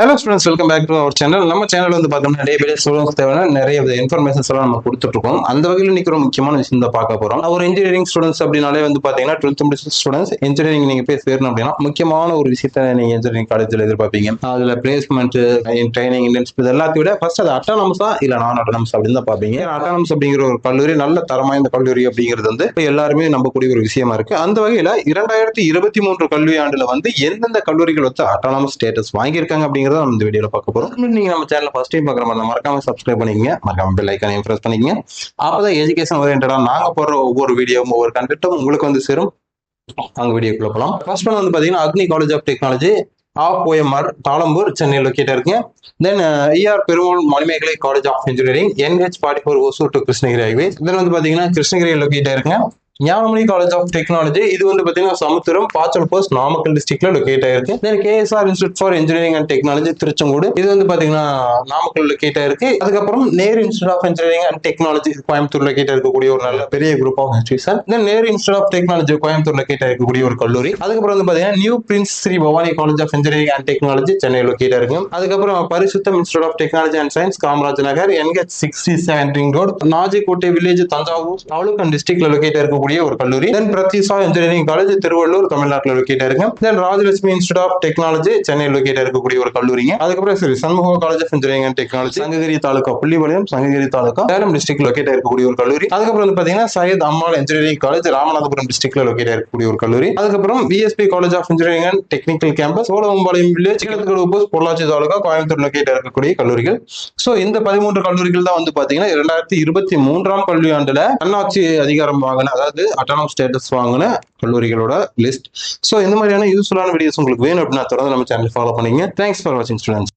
Hello students welcome back to our channel நம்ம channel வந்து பார்த்தோம்னா நிறைய பேர் ஸ்டூடெண்ட்ஸ் தேவையான நிறைய இன்ஃபர்மேஷன்ஸ் எல்லாம் நம்ம கொடுத்துட்டு இருக்கோம் அந்த வகையில் இன்னைக்கு ஒரு முக்கியமான விஷயம் தான் பார்க்க போறோம். ஒரு இன்ஜினியரிங் ஸ்டூடெண்ட்ஸ் அப்படின்னாலே வந்து பார்த்தீங்கன்னா டுவெல்த் முடிச்ச ஸ்டூடெண்ட்ஸ் இன்ஜினியரிங் நீங்கள் போய் சேரணும் அப்படின்னா முக்கியமான ஒரு விஷயத்த நீங்கள் இன்ஜினியரிங் காலேஜில் எதிர்பார்ப்பீங்க. அதில் பிளேஸ்மெண்ட் ட்ரைனிங் இன்டர்ன்ஷிப் இது எல்லாத்தையும் விட ஃபர்ஸ்ட் அது அட்டானமஸா இல்ல நான் அட்டானமஸ் அப்படின்னு தான் பார்ப்பீங்க. அட்டானமஸ் அப்படிங்கிற ஒரு கல்லூரி நல்ல தரமாய்ந்த கல்லூரி அப்படிங்கிறது வந்து இப்போ எல்லாருமே நம்பக்கூடிய ஒரு விஷயமா இருக்கு. அந்த வகையில் இரண்டாயிரத்தி இருபத்தி மூன்று கல்வி ஆண்டுல வந்து எந்தெந்த கல்லூரிகள் வந்து அட்டானமஸ் ஸ்டேட்டஸ் வாங்கியிருக்காங்க அப்படிங்கறத நம்ம இந்த வீடியோல பார்க்க போறோம். இன்னும் நீங்க நம்ம சேனல் ஃபர்ஸ்ட் டைம் பார்க்குற மாதிரி மறக்காம சப்ஸ்கிரைப் பண்ணிக்கங்க. மறக்காம பெல் ஐக்கானையும் ப்ரெஸ் பண்ணிக்கங்க. அப்பதான் எஜுகேஷன் ஓரியன்டா நாங்க போடுற ஒவ்வொரு வீடியோவும் ஒவ்வொரு கண்டென்ட்டும் உங்களுக்கு வந்து சேரும். அங்க வீடியோக்குள்ள போகலாம் ஃபர்ஸ்ட் ஒன் வந்து பாத்தீங்கன்னா Agni college of technology of OMR Thalambur Chennai locate இருக்குங்க. Then IR Perumal Manimegalai college of engineering NH forty four Hosur to Krishnagiri highway then வந்து பாத்தீங்கன்னா கிருஷ்ணகிரி லொக்கேட் இருக்குங்க. ஞானமணி காலேஜ் ஆஃப் டெக்னாலஜி இது வந்து பாத்தீங்கன்னா சமுத்திரம் பாச்சல் போஸ்ட் நாமக்கல் டிஸ்ட்ரிக்ட்ல லொக்கேட் ஆயிருக்கு. Then KSR institute for engineering and technology Tiruchengode. இது வந்து பாத்தீங்கன்னா நாமக்கல் லொக்கேட் ஆயிருக்கு. அதுக்கப்புறம் Nehru institute of engineering and technology Coimbatore locate இருக்கக்கூடிய ஒரு நல்ல பெரிய group of institution then Nehru institute of technology Coimbatore locate இருக்கக்கூடிய ஒரு கல்லூரி. அதுக்கப்புறம் வந்து பாத்தீங்கன்னா new prince Sri Bhavani college of engineering and technology Chennai locate இருக்கும் அதுக்கப்புறம் Parisutham institute of technology and science Kamaraj Nagar NH sixty seven ring road Najikottai village Thanjavur taluk and டிஸ்ட்ரிக்ட்ல locate இருக்கக்கூடிய ஒரு கல்லூரி. Then Prathyusha engineering college Tiruvallur தமிழ்நாட்டில் locate இருக்கு. Then Rajalakshmi institute of technology Chennai locate இருக்கக்கூடிய ஒரு கல்லூரிங்க. அதுக்கப்புறம் சரி Shanmugha college of engineering and technology Sankagiri taluka Pullipalayam Sankagiri taluka Salem district locate இருக்கக்கூடிய ஒரு கல்லூரி. அதுக்கப்புறம் வந்து பாத்தீங்கன்னா சையத் அம்மாள் இன்ஜினியரிங் காலேஜ் ராமநாதபுரம் டிஸ்ட்ரிக்ட்ல லொக்கேட் இருக்கக்கூடிய ஒரு கல்லூரி. அதுக்கப்புறம் PSB college of engineering and technical campus Cholavampalayam village கிழக்கு பொள்ளாச்சி தாலுகா கோயம்புத்தூர் லொக்கேட் இருக்கக்கூடிய கல்லூரிகள். சோ இந்த பதிமூன்று கல்லூரிகள் தான் வந்து பாத்தீங்கன்னா இரண்டாயிரத்தி இருபத்தி மூன்றாம் கல்வியாண்டுல தன்னாட்சி அதிகாரம் வாங்கின அதாவது அட்டானமஸ் ஸ்டேட்டஸ் வாங்கின கல்லூரிகளோட லிஸ்ட் சோ இந்த மாதிரியான யூஸ்ஃபுல்லான வீடியோஸ் உங்களுக்கு வேணும் அப்படின்னா தொடர்ந்து நம்ம சேனல் ஃபாலோ பண்ணீங்க. தேங்க்ஸ் ஃபார் வாட்சிங் ஸ்டூடெண்ட்ஸ்